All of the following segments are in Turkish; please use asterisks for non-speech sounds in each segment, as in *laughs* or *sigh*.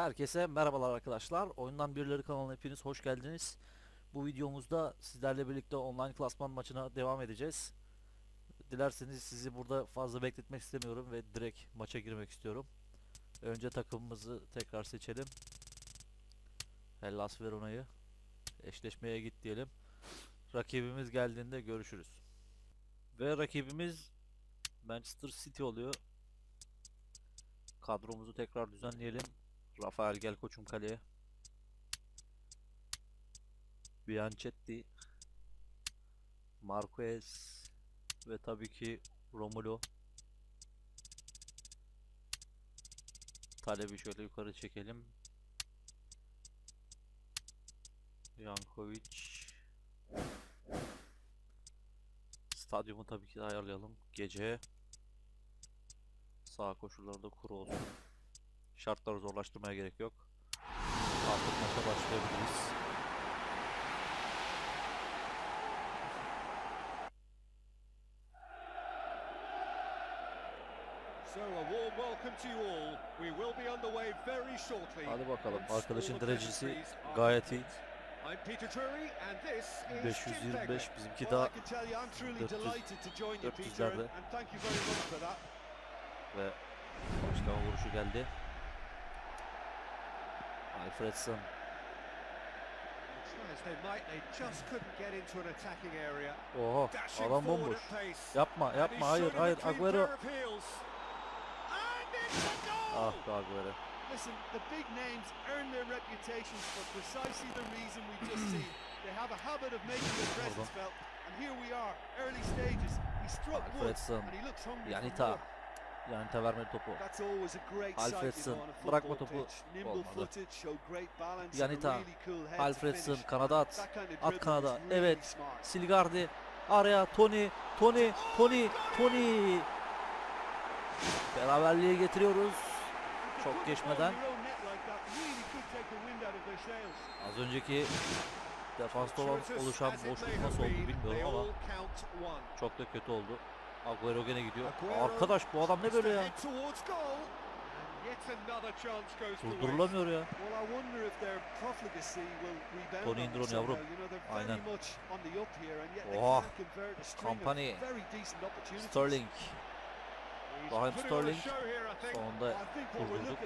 Herkese merhabalar arkadaşlar. Oyundan Birileri kanalına hepiniz hoş geldiniz. Bu videomuzda sizlerle birlikte online klasman maçına devam edeceğiz. Dilerseniz sizi burada fazla bekletmek istemiyorum ve direkt maça girmek istiyorum. Önce takımımızı tekrar seçelim. Hellas Verona'yı eşleşmeye git diyelim. Rakibimiz geldiğinde görüşürüz. Ve rakibimiz Manchester City oluyor. Kadromuzu tekrar düzenleyelim. Rafael gel koçum kaleye. Bianchetti. Marquez ve tabii ki Romulo. Talebi şöyle yukarı çekelim. Jankovic. Stadyumu tabii ki de ayarlayalım. Gece sağ koşullarda kuru olsun. Şartları zorlaştırmaya gerek yok. Artık maça başlayabiliriz. So a warm welcome to you all. We will be underway very shortly. Hadi bakalım. Arkadaşın the derecesi gayet iyi. complete. I'm Peter Drury and this is Jim 525 Begley. bizimki daha I can tell you I'm truly 400 delighted to join you Peter 400'lerde. and, and thank you very much for that. ve başlama vuruşu geldi. Oha Dashing adam bomboş. Yapma yapma hayır hayır Agüero. Ah be Agüero. Listen, the big names earn their reputations for precisely the reason we just *clears throat* seen. They have a habit of making their presence felt, and here we are, early stages. He struck Alfredson. and he looks hungry for Yanita. More. Yanita vermedi topu. Alfredson. Bırakma topu. Olmadı. Yanita. Alfredson kanada at. At kanada. Evet. Silgardi araya Tony Tony Tony Tony Beraberliğe getiriyoruz. Çok geçmeden. Az önceki defansta olan oluşan boşluk nasıl oldu bilmiyorum ama çok da kötü oldu. Agüero gene gidiyor. Arkadaş bu adam ne böyle ya? Durdurulamıyor ya. Tony on indir onu yavrum. Aynen. Oha. Company. Sterling. Raheem Sterling sonunda durdurduk.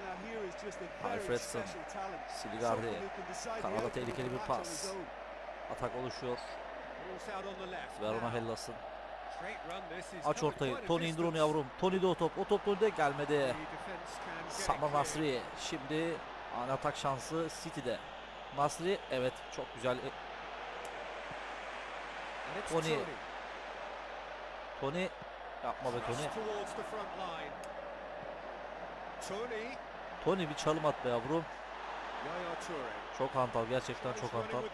Alfredson. the Kanada tehlikeli bir pas. Atak oluşuyor. Verona Hellas'ın. Aç ortayı. Tony indir onu yavrum. Tony'de o top. O top Tony'de gelmedi. Samba. Nasri. Şimdi ani atak şansı City'de. Nasri evet çok güzel. E, Tony. Tony. Tony yapma be Tony. Tony. Tony bir çalım at be yavrum. Çok hantal gerçekten çok hantal. Ama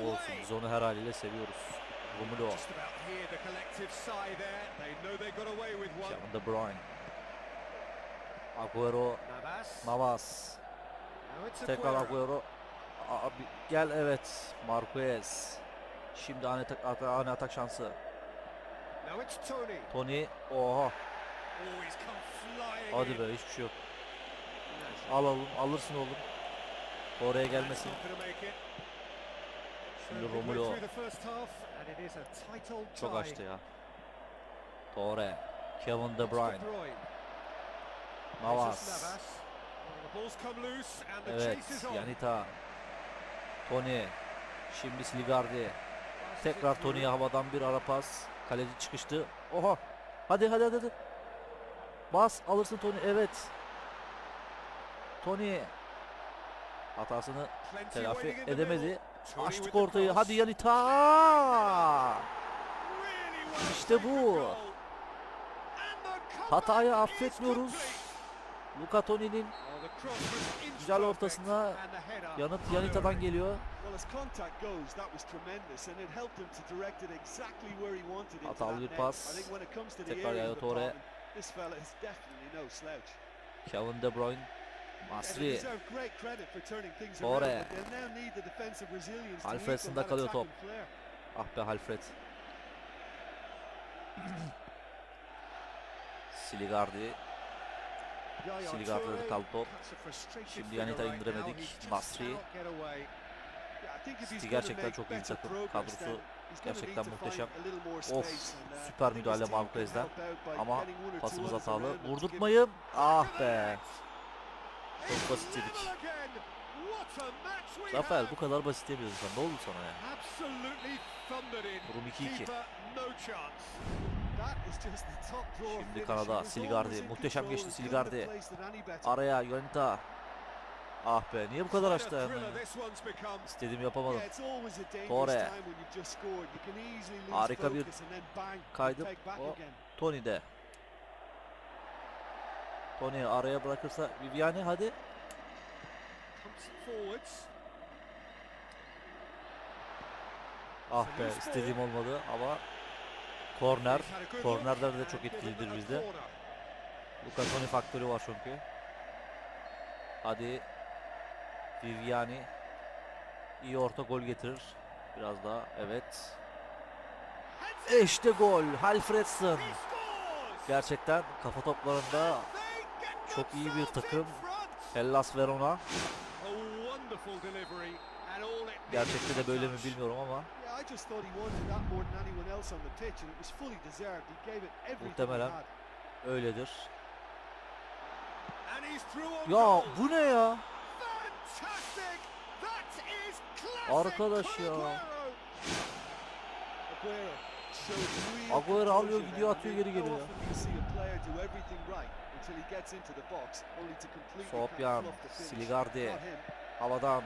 olsun biz onu her haliyle seviyoruz. One. Kevin De Bruyne. Agüero. Navas. Tekrar Aguero. Agüero. Abi, gel evet. Marquez. Şimdi ani atak, at- ani atak şansı. Tony. Oha. Oh, Hadi be hiçbir şey yok. Al oğlum. Alırsın oğlum. Oraya gelmesin. not gonna make it. Şimdi Romulo. Çok açtı ya. Torre. Kevin De Bruyne. Navas. Evet. Yanita. Tony. Şimdi Sligardi. Tekrar. Tony'ye havadan bir ara pas. Kaleci çıkıştı. Oha. Hadi hadi hadi. hadi. Bas alırsın Tony. Evet. Tony. Hatasını telafi edemedi. Açtık ortayı. Hadi Yanita. İşte bu. Hatayı affetmiyoruz. Luka inch güzel ortasına yanıt Yanita'dan geliyor. Hatalı bir pas. Tekrar Yaya slouch. Kevin De Bruyne. Masri. equal that kalıyor top. Ah be Alfred. *clears throat* Siligardi. Toure, kaldı top. Şimdi Yanit'a indiremedik. now. He just Nasri. cannot get away. Yeah, I think if City gerçekten çok iyi takım. Kadrosu gerçekten muhteşem. Of, süper müdahale Marquez'den. Ama pasımız hatalı. Vurdurtmayın. Ah be. Çok basit yedik. have. bu kadar basit demiyorsun sen. Ne oldu sana ya? Durum 2-2. Keeper, no chance. That is just the top drawer Şimdi. Kanada, Silgardi. Muhteşem geçti Silgardi. Araya Yanita. Ah be niye bu kadar açtı hemen? İstediğimi yapamadım. Torre. Harika bir back O-. Tony de. Tony araya bırakırsa Viviani hadi. Ah be istediğim olmadı ama korner. Kornerler de çok etkilidir bizde. Luka Toni faktörü var çünkü. Hadi Viviani iyi orta gol getirir. Biraz daha evet. İşte gol. Halfredson. Gerçekten kafa toplarında çok iyi bir takım. Hellas Verona. Gerçekte de böyle mi bilmiyorum ama Muhtemelen. öyledir. Ya bu ne ya? Arkadaş ya. Agüero alıyor, gidiyor, atıyor, geri geliyor. Sopyan. Siligardi. Havadan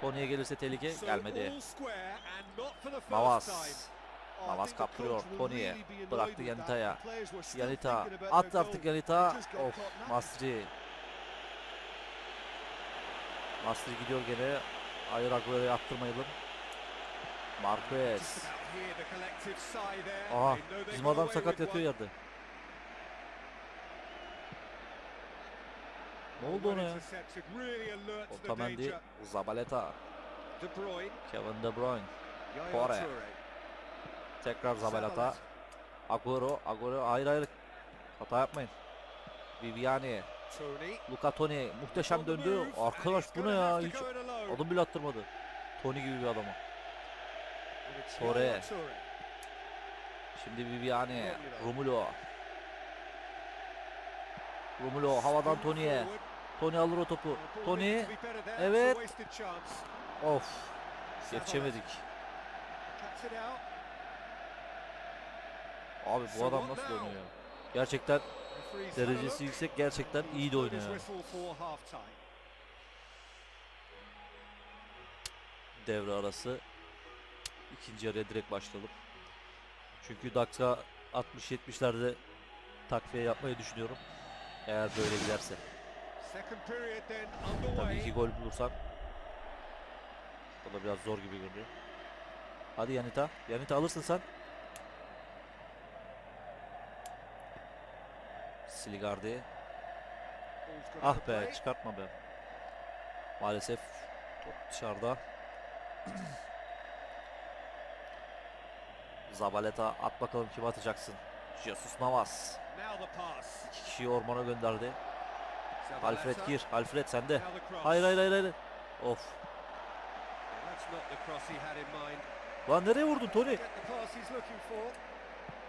Tony'ye gelirse tehlike gelmedi. Navas. Navas kaptırıyor. Tony'ye. Bıraktı. Yanita'ya. Yanita. thinking about At their artık. Yanita. Of. Masri. Masri gidiyor gene. Hayır Agüero'yu attırmayalım. Marquez. Aha bizim adam sakat yatıyor yerde. Ne oldu ona ya? Otamendi. Zabaleta, Kevin De Bruyne. Toure. Tekrar Zabaleta. Agüero, Agüero hayır hayır. Hata yapmayın. Viviani. Luca Toni muhteşem döndü. Arkadaş bu ne ya? Hiç adım bile attırmadı. Toni gibi bir adamı. Torre. Şimdi Viviani, Romulo. Romulo. Havadan forward. Tony alır o topu. Tony, evet. of yetişemedik. Abi bu adam nasıl oynuyor? Gerçekten derecesi yüksek, gerçekten iyi de oynuyor. Devre arası. İkinci yarıya direkt başlayalım. Çünkü dakika 60-70'lerde takviye yapmayı düşünüyorum. Eğer böyle giderse. Tabii iki gol bulursan. O da biraz zor gibi görünüyor. Hadi Yanita. Yanita alırsın sen. Siligardi. Ah be çıkartma be. Maalesef top dışarıda. *clears throat* Zabaleta at bakalım kim atacaksın. Jesus Navas. İki kişiyi ormana gönderdi. Alfred gir. Alfred sende. Hayır hayır hayır hayır. Of. Lan nereye vurdun Tony?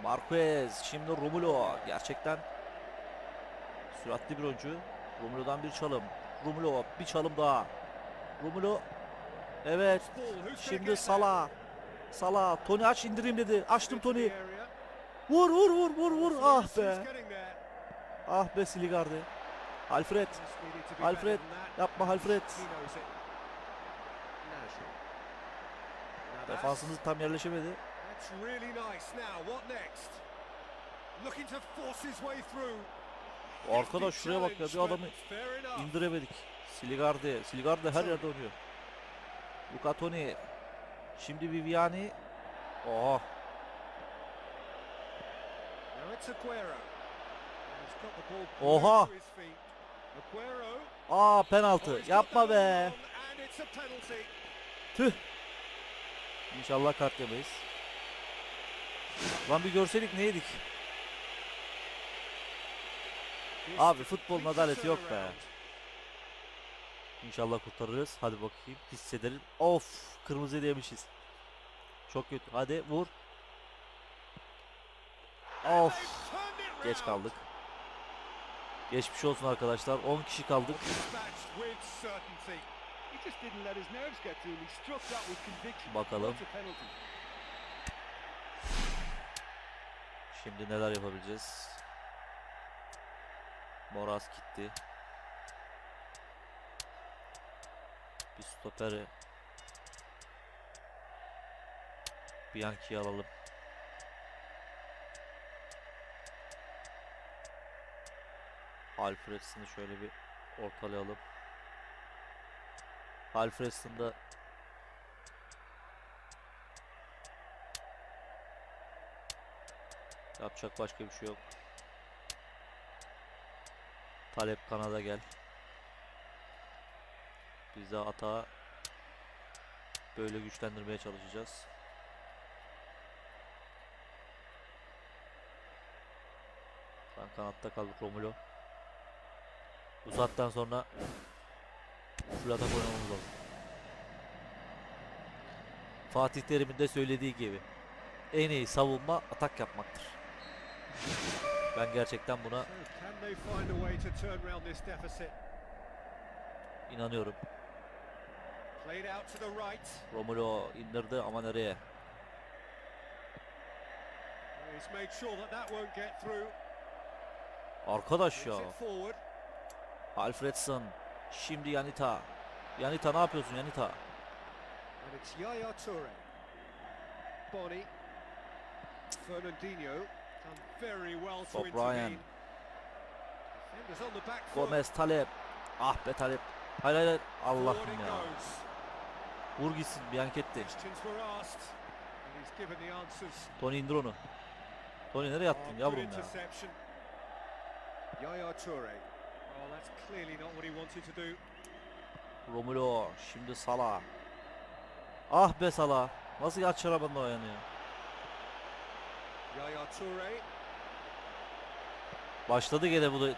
Marquez. Şimdi Romulo. Gerçekten süratli bir oyuncu. Romulo'dan bir çalım. Romulo bir çalım daha. Romulo. Evet. Şimdi? Salah. Salah. Tony aç indireyim dedi. Açtım Tony. Vur vur vur vur vur. Ah be. Ah be Siligardi. Alfred. Alfred. Yapma Alfred. Defansımız tam yerleşemedi. Arkadaş şuraya bak ya bir adamı indiremedik. Siligardi. Siligardi her yerde oynuyor. Luca Toni. Şimdi Viviani. Oha. Ball Oha. Aguero. Aa Oh, penaltı. got Yapma be. Tüh. İnşallah kart yemeyiz. Lan bir görseydik neydik? Abi futbolun adaleti yok be. İnşallah kurtarırız. Hadi bakayım. Hissedelim. Of, kırmızı yemişiz. Çok kötü. Hadi vur. Of, geç kaldık. Geçmiş olsun arkadaşlar. 10 kişi kaldık. Bakalım. Şimdi neler yapabileceğiz? Moraz gitti. Bir stoperi Bianchi'yi alalım. Alfredson'ı şöyle bir ortalayalım. Alfredson Yapacak başka bir şey yok. Talep Kanada gel. Biz de atağı böyle güçlendirmeye çalışacağız. Sen kanatta kal Romulo. Bu saatten sonra full atak oynamamız lazım. Fatih Terim'in de söylediği gibi en iyi savunma atak yapmaktır. Ben gerçekten buna inanıyorum. Played out to the right. Romulo indirdi ama nereye? He's made sure that that won't get through. Arkadaş ya. Alfredson. Şimdi Yanita. Yanita ne yapıyorsun Yanita? Boni. Fernandinho. Bob. Ryan. Gomez Talep. Ah be Talep. Hayır hayır. Allah'ım ya. Vur gitsin the answers. Tony indir onu. Tony nereye attın yavrum ya? Yaya Toure. Oh, that's clearly not what he wanted to do. Romulo. Şimdi Salah. Ah be Salah. Nasıl aç arabanın o ayağını ya? Yaya Toure. Başladı gene bu da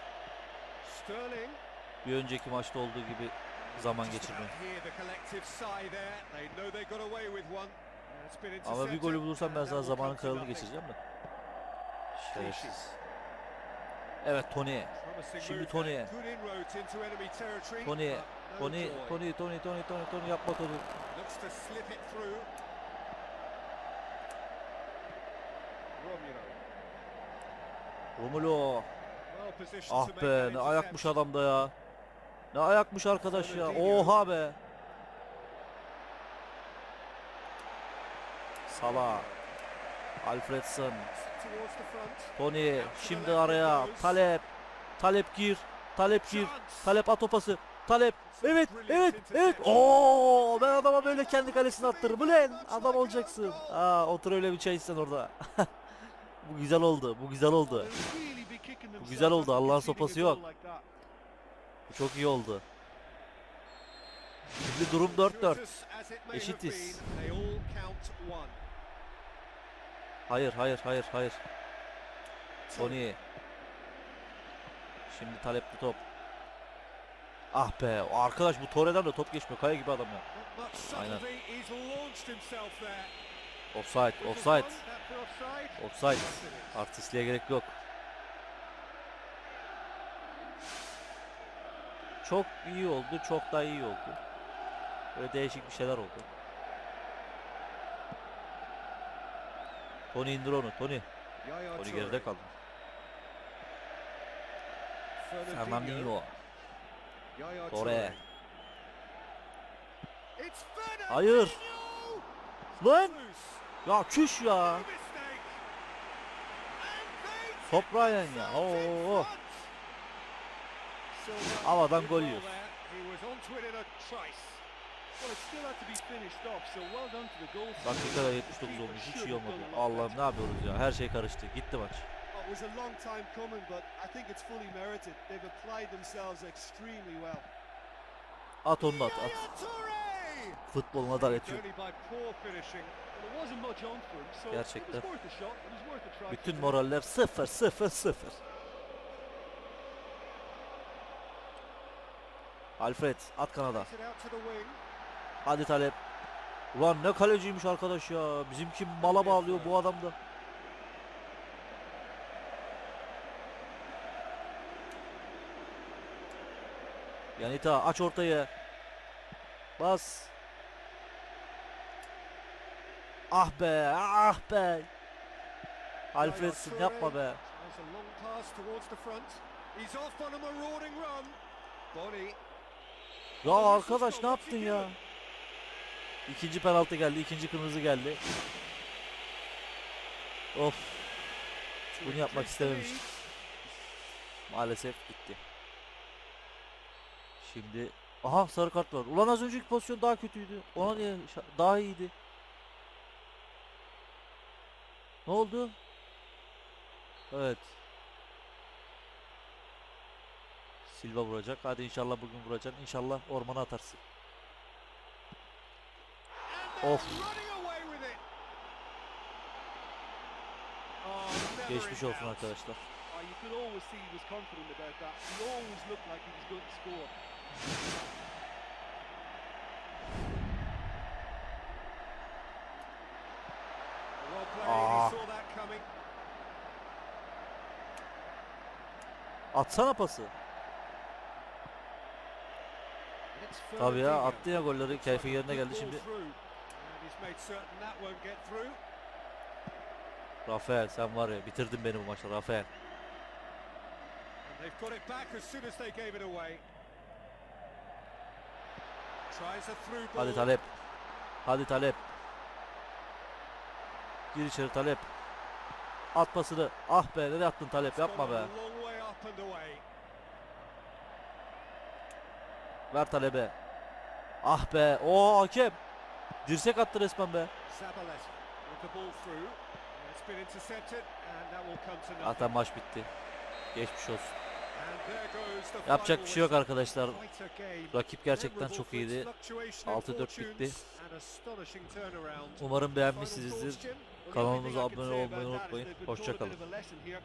Sterling. bir önceki maçta olduğu gibi zaman Just geçirme. about hear the collective sigh there. They know they got away with one. And it's been Ama bir golü bulursam ben sana zamanın kralını geçireceğim de. Şerefsiz. Evet Tony. Şimdi Tony. Tony, Tony. Tony, Tony, Tony, Tony, Tony yapma Tony. Romulo. Ah be ne ayakmış adamda ya. Ne ayakmış arkadaş ya. Oha be. Salah. Alfredson. Tony. Şimdi araya. Talep. Talep gir. Talep gir. Talep at o pası. Talep. Evet, evet, evet. Oo, ben adama böyle kendi kalesine attırırım. Ulan adam olacaksın. Aa, otur öyle bir çay içsen orada. *laughs* bu güzel oldu. Bu güzel oldu. Bu güzel oldu, Allah'ın sopası yok. Çok iyi oldu. Şimdi durum 4-4. Short as it may have Eşitiz. Hayır, hayır, hayır, hayır. Tony. Şimdi talepli top. Ah be, arkadaş bu Torre'den de top geçmiyor. Kaya gibi adam ya. Aynen. Offside, offside. offside? Artistliğe gerek yok. Çok iyi oldu, çok daha iyi oldu. Böyle değişik bir şeyler oldu. Tony indir onu, Tony. Tony geride kaldı. Fernandinho. Torre. Hayır. Lan! Ya küş ya. Top Ryan ya. Oo. Havadan gol yiyor. the goal. Dakikada 79 olmuş. Hiç iyi olmadı. Allah'ım ne yapıyoruz ya. Her şey karıştı. Gitti maç. Well, it was a long time coming, but I think it's fully merited. They've applied themselves extremely well. At onu at. at. Futbolun adaleti yok. Only by poor finishing. Well, there wasn't much on for him, so Gerçekten. it was worth a shot. It was worth a try. Bütün moraller 0 0 0. Alfred at kanada. Hadi Talep. Ulan ne kaleciymiş arkadaş ya. Bizimki mala bağlıyor bu adam da. Yanita aç ortayı. Bas. Ah be, ah be. Alfredson yapma be. He's off on a marauding run. Bonnie. Ya arkadaş ne yaptın ya? İkinci penaltı geldi, ikinci kırmızı geldi. Of, Bunu yapmak istememiştik. maalesef gitti. Şimdi, aha sarı kart var. Ulan az önceki pozisyon daha kötüydü. Ona niye daha iyiydi? Ne oldu? Evet. Silva vuracak. Hadi inşallah bugün vuracaksın. İnşallah ormana atarsın. Of. Geçmiş olsun arkadaşlar. Oh, you could Tabii ya attı ya golleri. Keyfi yerine geldi şimdi. Rafael sen var ya bitirdin beni bu maçta Rafael. They've. Hadi Talep. Hadi Talep. Gir içeri Talep. At pasını. Ah be nereye attın Talep yapma be. Ver Talebe. Ah be. O hakem. Dirsek attı resmen be. Zaten maç bitti. Geçmiş olsun. Yapacak bir şey yok arkadaşlar. Rakip gerçekten çok iyiydi. fluctuation in 6-4 bitti. Umarım beğenmişsinizdir. Kanalımıza abone olmayı unutmayın. they've